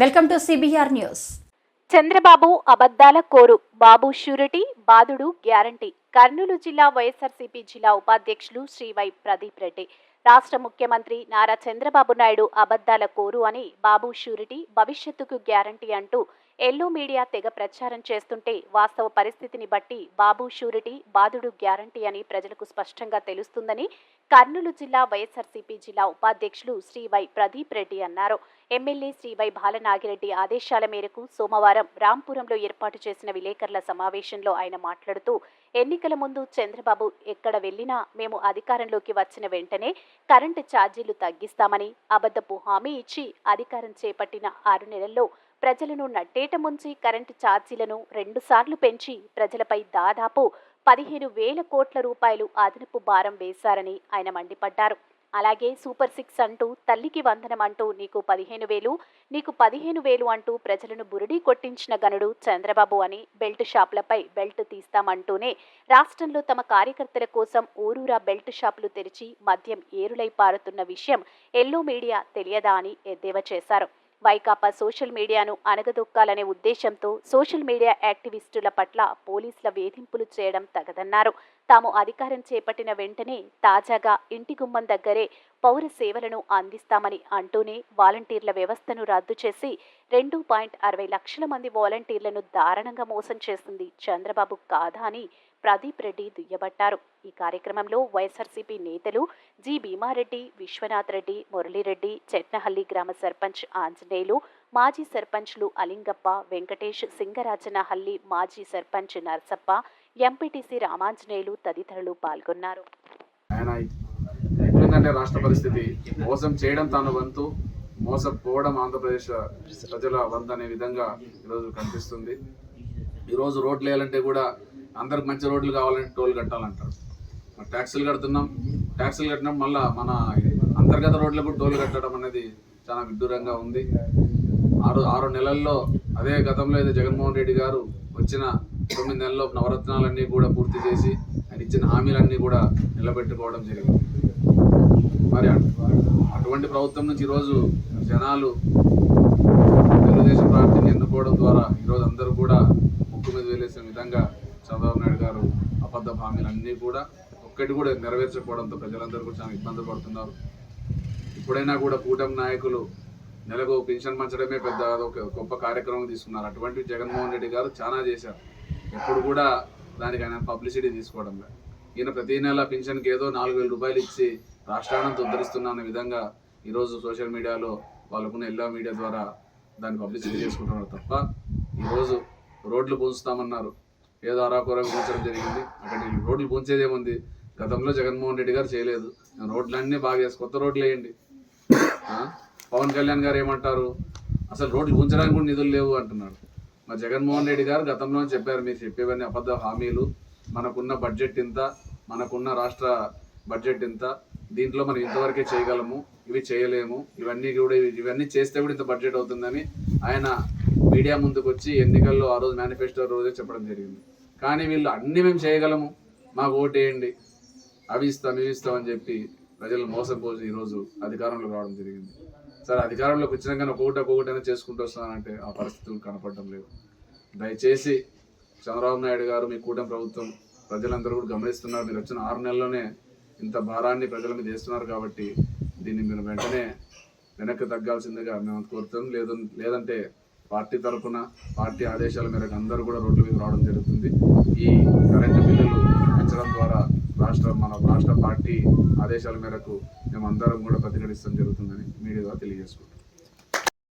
Welcome to CBR news Chandrababu అబద్ధాల కోరు Babu surety బాదుడు గ్యారంటీ. కర్నూలు జిల్లా వైఎస్ఆర్సీపీ జిల్లా ఉపాధ్యక్షులు శ్రీ వై ప్రదీప్ రెడ్డి. రాష్ట్ర ముఖ్యమంత్రి నారా చంద్రబాబు నాయుడు అబద్ధాల కోరు అని బాబు షూరిటీ భవిష్యత్తుకు గ్యారంటీ అంటూ ఎల్లో మీడియా తెగ ప్రచారం చేస్తుంటే వాస్తవ పరిస్థితిని బట్టి బాబు షూరిటీ బాధుడు గ్యారంటీ అని ప్రజలకు స్పష్టంగా తెలుస్తుందని కర్నూలు జిల్లా వైఎస్ఆర్సీపీ జిల్లా ఉపాధ్యక్షులు శ్రీ వై ప్రదీప్ రెడ్డి అన్నారు. ఎమ్మెల్యే శ్రీ వై బాలనాగిరెడ్డి ఆదేశాల మేరకు సోమవారం రాంపురంలో ఏర్పాటు చేసిన విలేకరుల సమావేశంలో ఆయన మాట్లాడుతూ ఎన్నికల ముందు చంద్రబాబు ఎక్కడ వెళ్ళినా మేము అధికారంలోకి వచ్చిన వెంటనే కరెంటు ఛార్జీలు తగ్గిస్తామని అబద్ధపు హామీ ఇచ్చి అధికారం చేపట్టిన ఆరు నెలల్లో ప్రజలను నట్టేట ముంచి కరెంటు ఛార్జీలను రెండుసార్లు పెంచి ప్రజలపై దాదాపు పదిహేను వేల కోట్ల రూపాయలు అదనపు భారం వేశారని ఆయన మండిపడ్డారు. అలాగే సూపర్ సిక్స్ అంటూ తల్లికి వందనం అంటూ నీకు పదిహేను వేలు నీకు పదిహేను వేలు అంటూ ప్రజలను బురిడీ కొట్టించిన గనుడు చంద్రబాబు అని బెల్ట్ షాపులపై బెల్ట్ తీస్తామంటూనే రాష్ట్రంలో తమ కార్యకర్తల కోసం ఊరూరా బెల్ట్ షాపులు తెరిచి మద్యం ఏరులై పారుతున్న విషయం ఎల్లో మీడియా తెలియదా అని ఎద్దేవా చేశారు. వైకాపా సోషల్ మీడియాను అణగదొక్కాలనే ఉద్దేశంతో సోషల్ మీడియా యాక్టివిస్టుల పట్ల పోలీసుల వేధింపులు చేయడం తగదన్నారు. తాము అధికారం చేపట్టిన వెంటనే తాజాగా ఇంటి గుమ్మం దగ్గరే పౌర సేవలను అందిస్తామని అంటూనే వాలంటీర్ల వ్యవస్థను రద్దు చేసి రెండు పాయింట్ అరవై లక్షల మంది వాలంటీర్లను దారుణంగా మోసం చేసింది చంద్రబాబు కాదా అని ప్రదీప్ రెడ్డి దుయ్యబట్టారు. ఈ కార్యక్రమంలో వైఎస్ఆర్సీపీ నేతలు జి భీమారెడ్డి విశ్వనాథ్ రెడ్డి మురళీరెడ్డి చెట్నహల్లి గ్రామ సర్పంచ్ ఆంజనేయులు మాజీ సర్పంచ్లు అలింగప్ప వెంకటేష్ సింగరాజనహల్లి మాజీ సర్పంచ్ నర్సప్ప ఎంపీటీసీ రామాంజనేయులు తదితరులు పాల్గొన్నారు. ఆయన రాష్ట్ర పరిస్థితి మోసం చేయడం తన వంతు మోసపోవడం ఆంధ్రప్రదేశ్ ప్రజల వంతు అనే విధంగా ఈరోజు కనిపిస్తుంది. ఈరోజు రోడ్లు వేయాలంటే కూడా అందరికి మంచి రోడ్లు కావాలంటే టోల్ కట్టాలంటారు. ట్యాక్సీలు కడుతున్నాం ట్యాక్సీలు కట్టినాం మళ్ళా మన అంతర్గత రోడ్లకు టోల్ కట్టడం అనేది చాలా విడ్డూరంగా ఉంది. ఆరు ఆరు నెలల్లో అదే గతంలో అయితే జగన్మోహన్ రెడ్డి గారు వచ్చిన తొమ్మిది నెలల్లో నవరత్నాలన్నీ కూడా పూర్తి చేసి ఆయన ఇచ్చిన హామీలన్నీ కూడా నిలబెట్టుకోవడం జరిగింది. మరి అటువంటి ప్రభుత్వం నుంచి ఈరోజు జనాలు తెలుగుదేశం పార్టీని ఎన్నుకోవడం ద్వారా ఈరోజు అందరూ కూడా ముక్కు మీద వేలేసిన విధంగా చంద్రబాబు నాయుడు గారు అబద్ధ హామీలన్నీ కూడా ఒక్కటి కూడా నెరవేర్చకపోవడంతో ప్రజలందరూ కూడా చాలా ఇబ్బంది పడుతున్నారు. ఇప్పుడైనా కూడా కూటమి నాయకులు నెలకు పెన్షన్ పంచడమే పెద్ద ఒక గొప్ప కార్యక్రమం తీసుకున్నారు. అటువంటి జగన్మోహన్ రెడ్డి గారు చాలా చేశారు. ఎప్పుడు కూడా దానికి ఆయన పబ్లిసిటీ తీసుకోవడం ఈయన ప్రతి నెల పింఛన్కి ఏదో నాలుగు వేల రూపాయలు ఇచ్చి రాష్ట్రాన్ని ఉద్ధరిస్తున్న అనే విధంగా ఈరోజు సోషల్ మీడియాలో వాళ్ళకున్న ఎల్లో మీడియా ద్వారా దాన్ని పబ్లిసిటీ చేసుకుంటున్నారు తప్ప ఈరోజు రోడ్లు పూంచుతామన్నారు. ఏదో అరాకొరకు పూంచడం జరిగింది. అక్కడ రోడ్లు పూంచేదేముంది? గతంలో జగన్మోహన్ రెడ్డి గారు చేయలేదు. రోడ్లన్నీ బాగా చేసి కొత్త రోడ్లు వేయండి. పవన్ కళ్యాణ్ గారు ఏమంటారు? అసలు రోడ్లు ఉంచడానికి కూడా నిధులు లేవు అంటున్నాడు. మా జగన్మోహన్ రెడ్డి గారు గతంలో చెప్పారు మీరు చెప్పేవన్నీ అబద్ధ హామీలు. మనకున్న బడ్జెట్ ఇంత మనకున్న రాష్ట్ర బడ్జెట్ ఇంత. దీంట్లో మనం ఇంతవరకే చేయగలము ఇవి చేయలేము. ఇవన్నీ కూడా ఇవన్నీ చేస్తే కూడా ఇంత బడ్జెట్ అవుతుందని ఆయన మీడియా ముందుకు వచ్చి ఎన్నికల్లో ఆ రోజు మేనిఫెస్టో రోజే చెప్పడం జరిగింది. కానీ వీళ్ళు అన్ని మేము చేయగలము. మాకు ఓటేయండి అవి ఇస్తాం ఇవి ఇస్తామని చెప్పి ప్రజలు మోసపోసి ఈరోజు అధికారంలో రావడం జరిగింది. సరే అధికారంలోకి వచ్చినాక ఒక్కొక్కటి ఒక్కొక్కటైనా చేసుకుంటూ వస్తానంటే ఆ పరిస్థితులు కనపడడం లేవు దయచేసి చంద్రబాబు నాయుడు గారు మీ కూటమి ప్రభుత్వం ప్రజలందరూ కూడా గమనిస్తున్నారు. మీరు వచ్చిన ఆరు నెలల్లోనే ఇంత భారాన్ని ప్రజల మీద వేస్తున్నారు కాబట్టి దీన్ని మీరు వెంటనే వెనక్కి తగ్గాల్సిందిగా మేము కోరుతాం లేదు లేదంటే పార్టీ తరఫున పార్టీ ఆదేశాల మేరకు అందరూ కూడా రోడ్ల మీద రావడం జరుగుతుంది. ఈ కరెంటు బిల్లులు మన రాష్ట్ర పార్టీ ఆదేశాల మేరకు మేము అందరం కూడా ప్రతిఘటిస్తాం జరుగుతుందని మీడియా ద్వారా తెలియజేసుకుంటాం